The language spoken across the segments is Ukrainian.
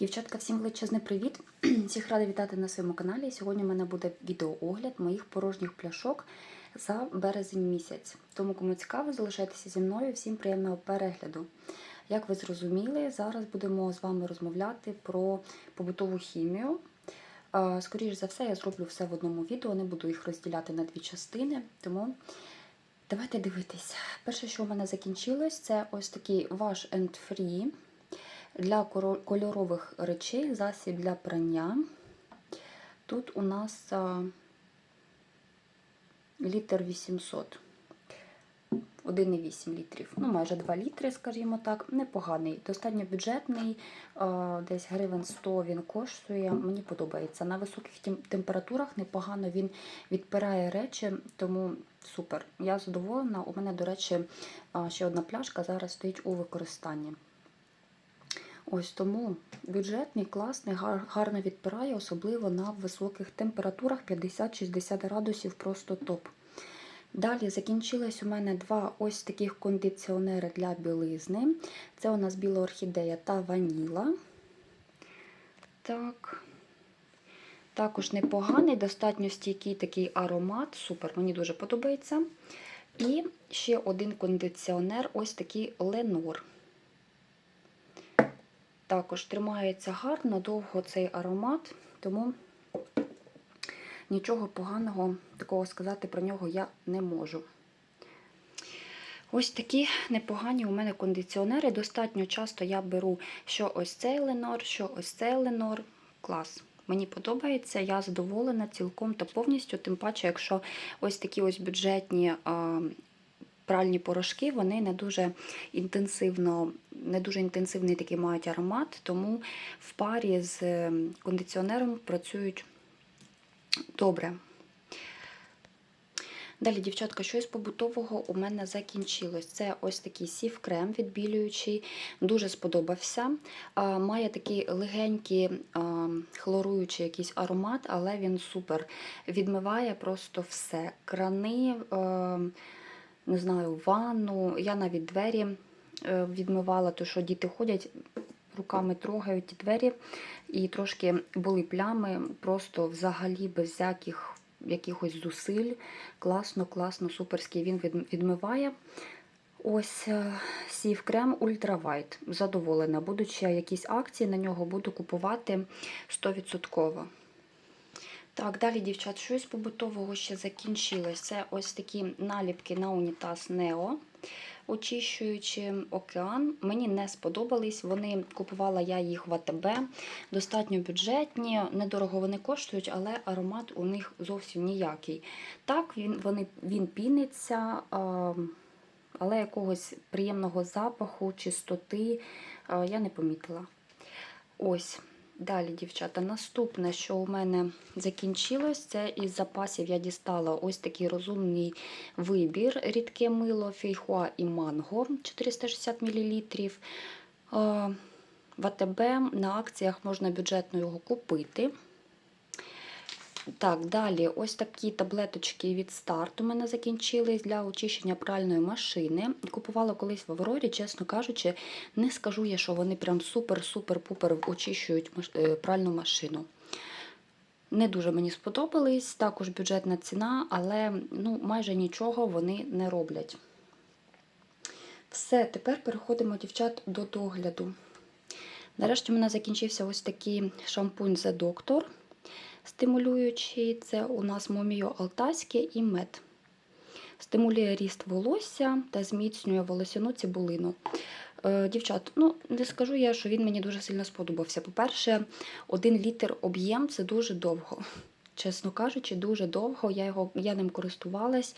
Дівчатка, всім величезний привіт! Всіх рада вітати на своєму каналі. Сьогодні у мене буде відеоогляд моїх порожніх пляшок за березень місяць. Тому, кому цікаво, залишайтеся зі мною. Всім приємного перегляду. Як ви зрозуміли, зараз будемо з вами розмовляти про побутову хімію. Скоріше за все, я зроблю все в одному відео, не буду їх розділяти на дві частини. Тому давайте дивитись. Перше, що у мене закінчилось, це ось такий Wash and Free для кольорових речей, засіб для прання. Тут у нас літр 800. 1,8 літрів. Ну, майже 2 літри, скажімо так. Непоганий, достатньо бюджетний, десь гривень 100 він коштує. Мені подобається. На високих температурах непогано він відпирає речі, тому супер. Я задоволена. У мене, до речі, ще одна пляшка зараз стоїть у використанні. Ось тому бюджетний, класний, гар- гарно відпирає, особливо на високих температурах 50-60 градусів, просто топ. Далі закінчилось у мене два ось таких кондиціонери для білизни. Це у нас біла орхідея та ваніла. Так. Також непоганий, достатньо стійкий такий аромат. Супер, мені дуже подобається. І ще один кондиціонер, ось такий Ленор. Також тримається гарно, довго цей аромат, тому нічого поганого такого сказати про нього я не можу. Ось такі непогані у мене кондиціонери. Достатньо часто я беру що ось цей Ленор, що ось цей Ленор. Клас. Мені подобається, я задоволена цілком та повністю, тим паче, якщо ось такі ось бюджетні пральні порошки, вони не дуже інтенсивно, не дуже інтенсивний такий мають аромат, тому в парі з е, кондиціонером працюють добре. Далі, дівчатка, щось побутового у мене закінчилось. Це ось такий сів-крем відбілюючий, дуже сподобався. Має такий легенький хлоруючий якийсь аромат, але він супер. Відмиває просто все. Крани, а, не знаю, ванну. Я навіть двері е, відмивала, то що діти ходять. Руками трогають двері, і трошки були плями, просто взагалі без всяких якихось зусиль. Класно, класно, суперський він відмиває. Ось е, сів крем White. Задоволена. Будуть ще якісь акції, на нього буду купувати 100%. Так, далі, дівчат, щось побутового ще закінчилось. Це ось такі наліпки на унітаз Нео, очищуючи океан. Мені не сподобались. Вони купувала я їх в АТБ. Достатньо бюджетні, недорого вони коштують, але аромат у них зовсім ніякий. Так, він, вони, він піниться, але якогось приємного запаху, чистоти я не помітила. Ось. Далі, дівчата, наступне, що у мене закінчилось, це із запасів я дістала ось такий розумний вибір. Рідке мило, фейхуа і манго 460 мл. В АТБ на акціях можна бюджетно його купити. Так, далі ось такі таблеточки від старт у мене закінчились для очищення пральної машини. Купувала колись в Аврорі, чесно кажучи, не скажу я, що вони прям супер-супер-пупер очищують е, пральну машину. Не дуже мені сподобались, також бюджетна ціна, але ну, майже нічого вони не роблять. Все, тепер переходимо, дівчат, до догляду. Нарешті у мене закінчився ось такий шампунь The Doctor стимулюючий. Це у нас моміо алтайське і мед. Стимулює ріст волосся та зміцнює волосяну цибулину. Е, Дівчат, ну не скажу я, що він мені дуже сильно сподобався. По-перше, один літр об'єм це дуже довго. Чесно кажучи, дуже довго. Я його я ним користувалась,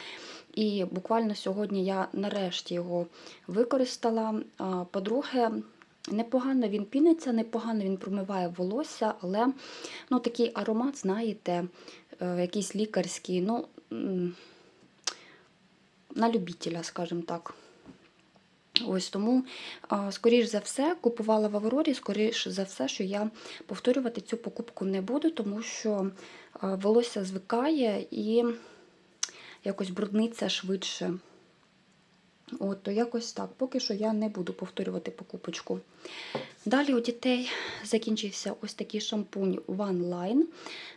і буквально сьогодні я нарешті його використала. По-друге, непогано він піниться, непогано він промиває волосся, але ну, такий аромат, знаєте, е, якийсь лікарський, ну, на любителя, скажімо так. Ось тому, скоріш за все, купувала в Аврорі, скоріш за все, що я повторювати цю покупку не буду, тому що волосся звикає і якось брудниться швидше. От, то якось так. Поки що я не буду повторювати покупочку. Далі у дітей закінчився ось такий шампунь One Line.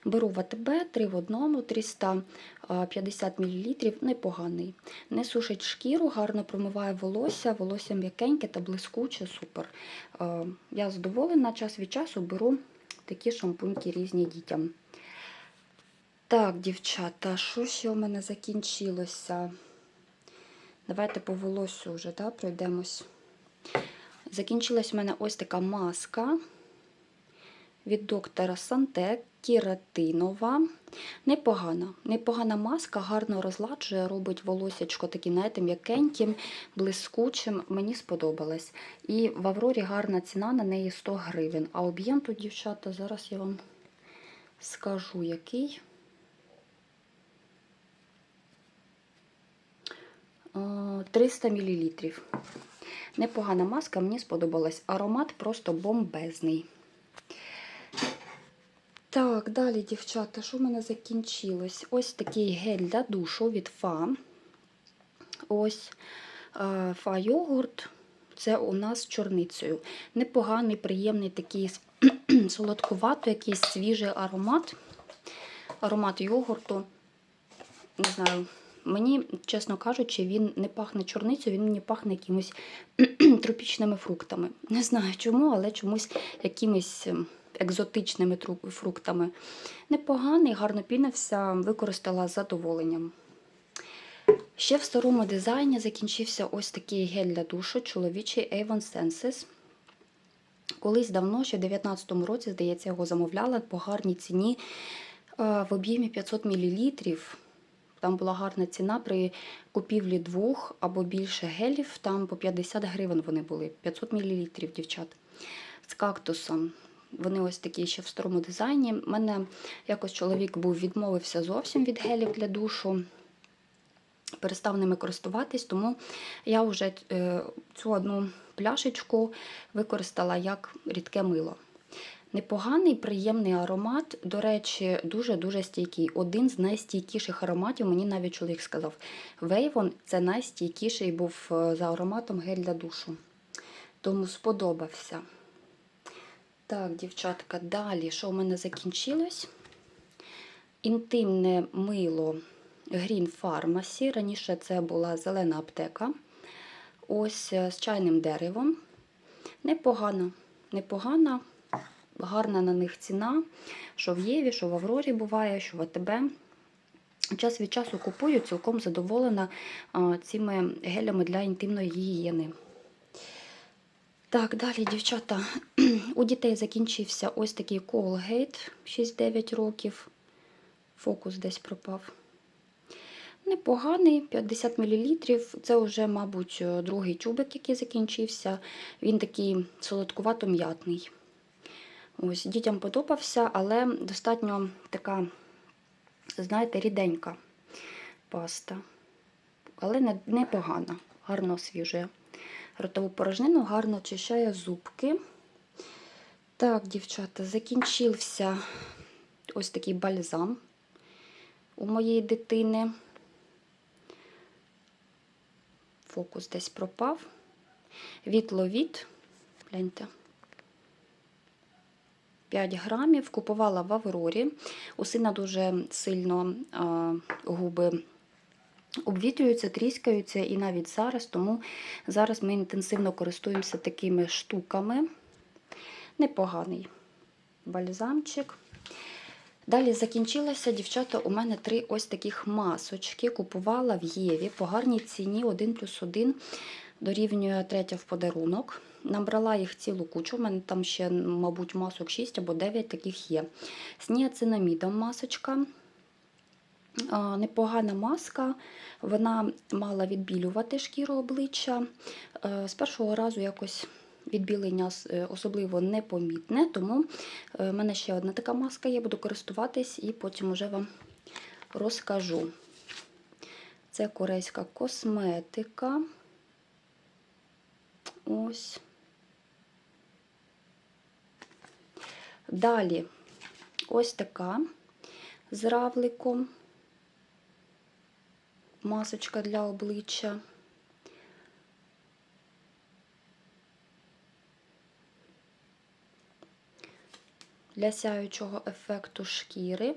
Беру в АТБ 3 в одному, 350 мл, непоганий. Не сушить шкіру, гарно промиває волосся, волосся м'якеньке та блискуче, супер. Е, Я задоволена, час від часу беру такі шампуньки різні дітям. Так, дівчата, що ще у мене закінчилося? Давайте по волосю вже да, пройдемось. Закінчилась у мене ось така маска від доктора Санте, кератинова. Непогана. Непогана маска, гарно розладжує, робить волосячко таким, знаєте, м'якеньким, блискучим. Мені сподобалось. І в Аврорі гарна ціна, на неї 100 гривень. А об'єм тут, дівчата, зараз я вам скажу, який. 300 мл. Непогана маска, мені сподобалась. Аромат просто бомбезний. Так, далі, дівчата, що в мене закінчилось? Ось такий гель для душу від Фа. Ось е, Фа йогурт. Це у нас з чорницею. Непоганий, приємний такий солодкувато, якийсь свіжий аромат. Аромат йогурту. Не знаю, Мені, чесно кажучи, він не пахне чорницею, він мені пахне якимось тропічними фруктами. Не знаю чому, але чомусь якимись ем, екзотичними фруктами. Непоганий, гарно пінився, використала з задоволенням. Ще в старому дизайні закінчився ось такий гель для душу, чоловічий Avon Senses. Колись давно, ще в 2019 році, здається, його замовляла по гарній ціні в об'ємі 500 мл. Там була гарна ціна при купівлі двох або більше гелів, там по 50 гривень вони були, 500 мл, дівчат. З кактусом. Вони ось такі ще в старому дизайні. У мене якось чоловік був відмовився зовсім від гелів для душу, перестав ними користуватись, тому я вже е, цю одну пляшечку використала як рідке мило. Непоганий, приємний аромат, до речі, дуже-дуже стійкий. Один з найстійкіших ароматів, мені навіть чоловік сказав. Вейвон це найстійкіший був е, за ароматом гель для душу. Тому сподобався. Так, дівчатка, далі, що в мене закінчилось? Інтимне мило Green Pharmacy. Раніше це була зелена аптека. Ось е, з чайним деревом. Непогано, непогано гарна на них ціна, що в Єві, що в Аврорі буває, що в АТБ. Час від часу купую, цілком задоволена цими гелями для інтимної гігієни. Так, далі, дівчата, у дітей закінчився ось такий Colgate 6-9 років. Фокус десь пропав. Непоганий, 50 мл. Це вже, мабуть, другий тюбик, який закінчився. Він такий солодкувато-м'ятний. Ось, Дітям подобався, але достатньо така, знаєте, ріденька паста. Але непогана, гарно освіжує. Ротову порожнину гарно очищає зубки. Так, дівчата, закінчився ось такий бальзам у моєї дитини. Фокус десь пропав. Від ловіт, гляньте. 5 грамів, купувала в Аврорі. У сина дуже сильно а, губи обвітрюються, тріскаються і навіть зараз, тому зараз ми інтенсивно користуємося такими штуками. Непоганий бальзамчик. Далі закінчилася, дівчата, у мене три ось таких масочки. Купувала в Єві по гарній ціні 1 плюс 1 дорівнює третя в подарунок. Набрала їх цілу кучу, у мене там ще, мабуть, масок 6 або 9 таких є. З ніацинамідом масочка. Непогана маска, вона мала відбілювати шкіру обличчя. Е, з першого разу якось відбілення е, особливо непомітне, тому е, в мене ще одна така маска є, буду користуватись і потім вже вам розкажу. Це корейська косметика. Ось. Далі ось така з равликом, масочка для обличчя. для сяючого ефекту шкіри.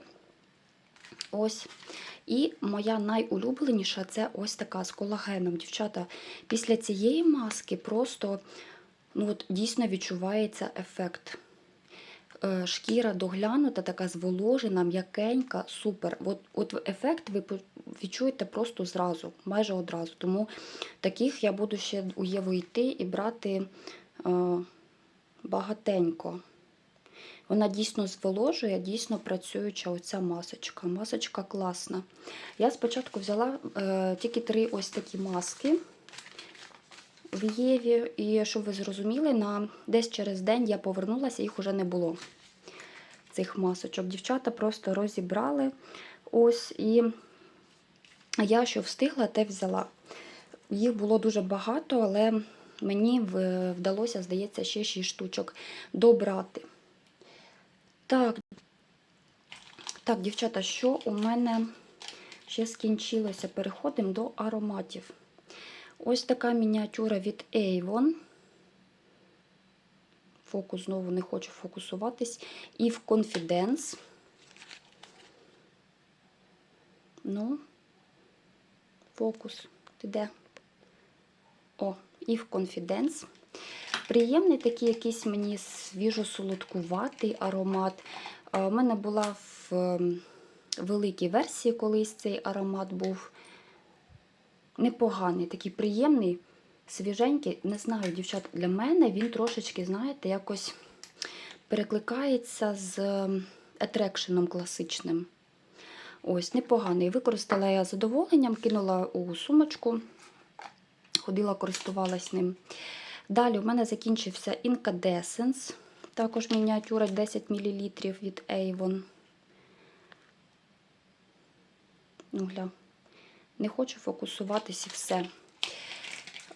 Ось. І моя найулюбленіша це ось така з колагеном. Дівчата, після цієї маски просто ну, от, дійсно відчувається ефект. Е, Шкіра доглянута, така зволожена, м'якенька, супер. От, от ефект ви відчуєте просто зразу, майже одразу. Тому таких я буду ще у Єву йти і брати е, багатенько. Вона дійсно зволожує, дійсно працююча оця масочка. Масочка класна. Я спочатку взяла е, тільки три ось такі маски в Єві. І щоб ви зрозуміли, на десь через день я повернулася, їх уже не було. Цих масочок. Дівчата просто розібрали. Ось і я що встигла, те взяла. Їх було дуже багато, але мені вдалося, здається, ще 6 штучок добрати. Так, так, дівчата, що у мене ще скінчилося? Переходимо до ароматів. Ось така мініатюра від Avon. Фокус знову не хочу фокусуватись. І в Confidence. Ну, фокус. Ти де? О, і в Confidence. Приємний такий якийсь мені свіжо-солодкуватий аромат. У мене була в ем, великій версії колись цей аромат був непоганий, такий приємний, свіженький. Не знаю, дівчат, для мене він трошечки, знаєте, якось перекликається з ем, етрекшеном класичним. Ось, непоганий. Використала я задоволенням, кинула у сумочку, ходила, користувалась ним. Далі у мене закінчився Incandescence, також мініатюра 10 мл від Avon. Ну, гля. Не хочу фокусуватись і все.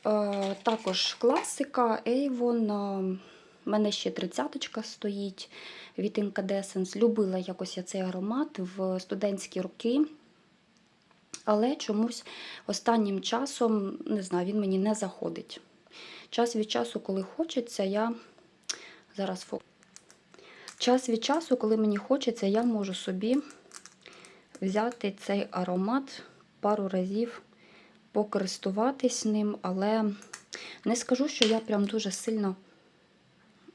Е, також класика Avon. е, У мене ще тридцяточка стоїть від Incandescence. Любила якось я цей аромат в студентські роки. Але чомусь останнім часом, не знаю, він мені не заходить. Час від часу, коли хочеться, я зараз фо... час від часу, коли мені хочеться, я можу собі взяти цей аромат пару разів, покористуватись ним, але не скажу, що я прям дуже сильно,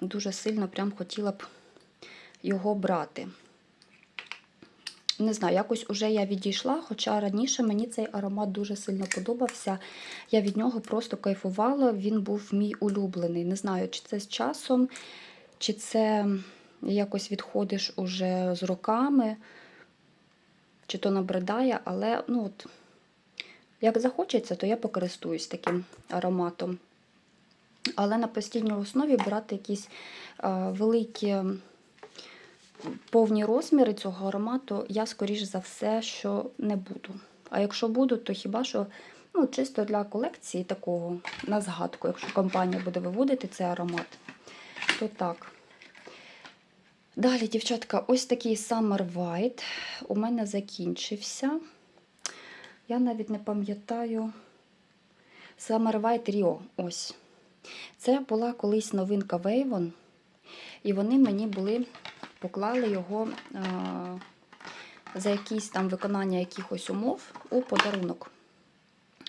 дуже сильно прям хотіла б його брати. Не знаю, якось уже я відійшла, хоча раніше мені цей аромат дуже сильно подобався. Я від нього просто кайфувала, він був мій улюблений. Не знаю, чи це з часом, чи це якось відходиш уже з роками, чи то набридає, але ну от, як захочеться, то я покористуюсь таким ароматом. Але на постійній основі брати якісь а, великі повні розміри цього аромату я, скоріш за все, що не буду. А якщо буду, то хіба що ну, чисто для колекції такого на згадку, якщо компанія буде виводити цей аромат, то так. Далі, дівчатка, ось такий Summer White у мене закінчився. Я навіть не пам'ятаю Summer White Rio. Ось. Це була колись новинка Wavon, і вони мені були поклали його а, за якісь там виконання якихось умов у подарунок.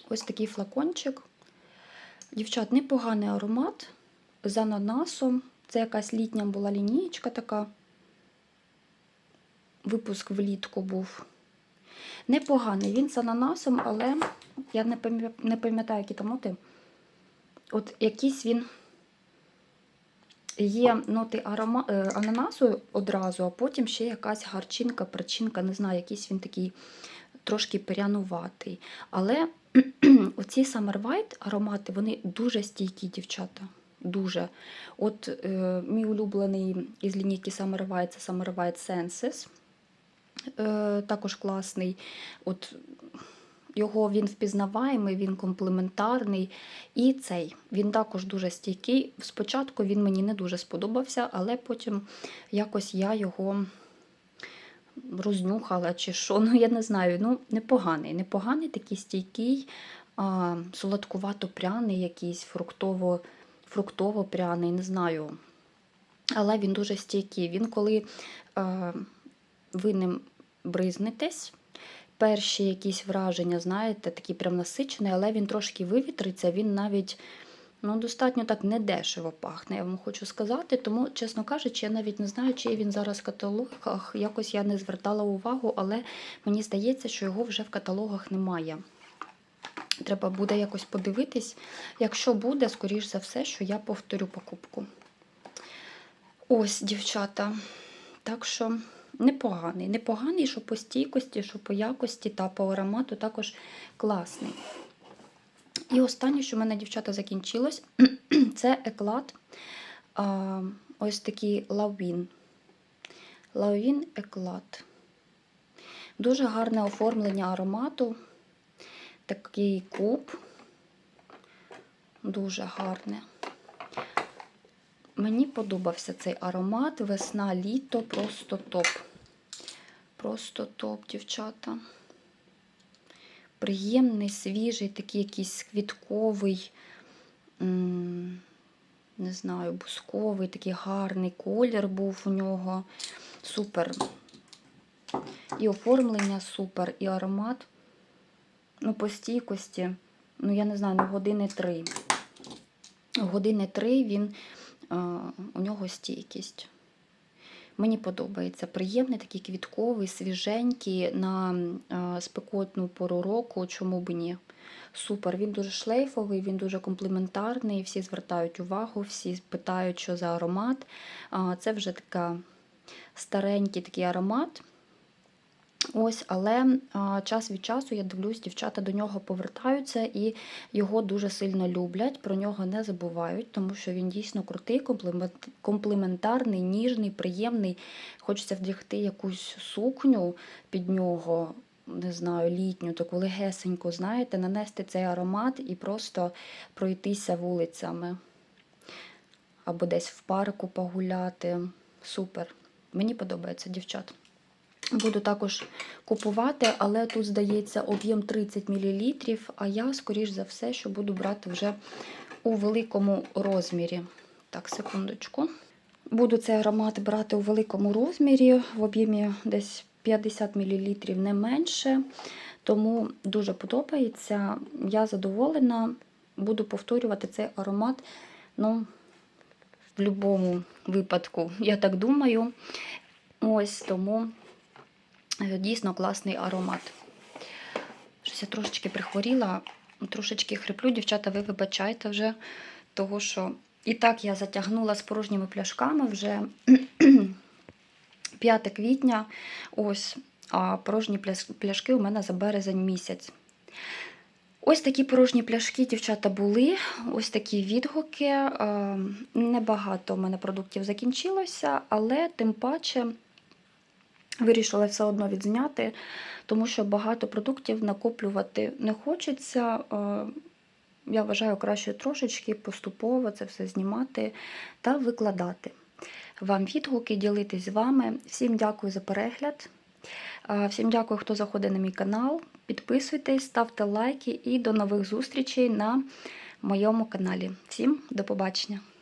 Ось такий флакончик. Дівчат, непоганий аромат з ананасом. Це якась літня була лінієчка така. Випуск влітку був. Непоганий. Він з ананасом, але я не пам'ятаю, які там ноти. От якийсь він є ноти арома... е, ананасу одразу, а потім ще якась гарчинка, причинка, не знаю, якийсь він такий трошки прянуватий. Але оці Summer White аромати, вони дуже стійкі, дівчата. Дуже. От е, мій улюблений із лінійки Summer White це Summer White. Е, також класний. От його він впізнаваємий, він комплементарний. І цей він також дуже стійкий. Спочатку він мені не дуже сподобався, але потім якось я його рознюхала чи що. Ну, я не знаю. Ну, непоганий. Непоганий, такий стійкий, а, солодкувато-пряний, якийсь фруктово, фруктово-пряний, не знаю. але він дуже стійкий. Він коли е, ви ним бризнетесь, перші якісь враження, знаєте, такі прям насичений, але він трошки вивітриться, він навіть ну, достатньо так недешево пахне, я вам хочу сказати. Тому, чесно кажучи, я навіть не знаю, чи він зараз в каталогах. Якось я не звертала увагу, але мені здається, що його вже в каталогах немає. Треба буде якось подивитись. Якщо буде, скоріш за все, що я повторю покупку. Ось, дівчата. Так що непоганий. Непоганий, що по стійкості, що по якості та по аромату також класний. І останнє, що в мене, дівчата, закінчилось, це еклад. А, ось такий лавін. Лавін еклад. Дуже гарне оформлення аромату. Такий куб. Дуже гарне. Мені подобався цей аромат. Весна, літо, просто топ. Просто топ, дівчата. Приємний, свіжий, такий якийсь квітковий, не знаю, бусковий, такий гарний колір був у нього. Супер. І оформлення супер, і аромат. Ну, по стійкості, ну, я не знаю, ну, години три. Години три він, е, у нього стійкість. Мені подобається. Приємний, такий квітковий, свіженький на е, спекотну пору року, чому б ні. Супер. Він дуже шлейфовий, він дуже комплементарний. Всі звертають увагу, всі питають, що за аромат. А, Це вже така старенький такий аромат. Ось, але а, час від часу я дивлюсь, дівчата до нього повертаються і його дуже сильно люблять. Про нього не забувають, тому що він дійсно крутий, комплементарний, ніжний, приємний. Хочеться вдягти якусь сукню під нього, не знаю, літню, таку легесеньку, знаєте, нанести цей аромат і просто пройтися вулицями. Або десь в парку погуляти. Супер. Мені подобається, дівчат. Буду також купувати, але тут, здається, об'єм 30 мл, а я, скоріш за все, що буду брати вже у великому розмірі. Так, секундочку. Буду цей аромат брати у великому розмірі, в об'ємі десь 50 мл, не менше. Тому дуже подобається. Я задоволена, буду повторювати цей аромат. Ну, в будь-якому випадку, я так думаю. Ось тому. Е, Дійсно класний аромат. Щось я трошечки прихворіла, трошечки хриплю, дівчата, ви вибачайте вже, того що і так я затягнула з порожніми пляшками вже 5 квітня. Ось, а порожні пляшки у мене за березень місяць. Ось такі порожні пляшки, дівчата, були. Ось такі відгуки. Е, Небагато в мене продуктів закінчилося, але тим паче вирішила все одно відзняти, тому що багато продуктів накоплювати не хочеться. Е, Я вважаю, краще трошечки поступово це все знімати та викладати. Вам відгуки, ділитись з вами. Всім дякую за перегляд. Е, Всім дякую, хто заходить на мій канал. Підписуйтесь, ставте лайки і до нових зустрічей на моєму каналі. Всім до побачення!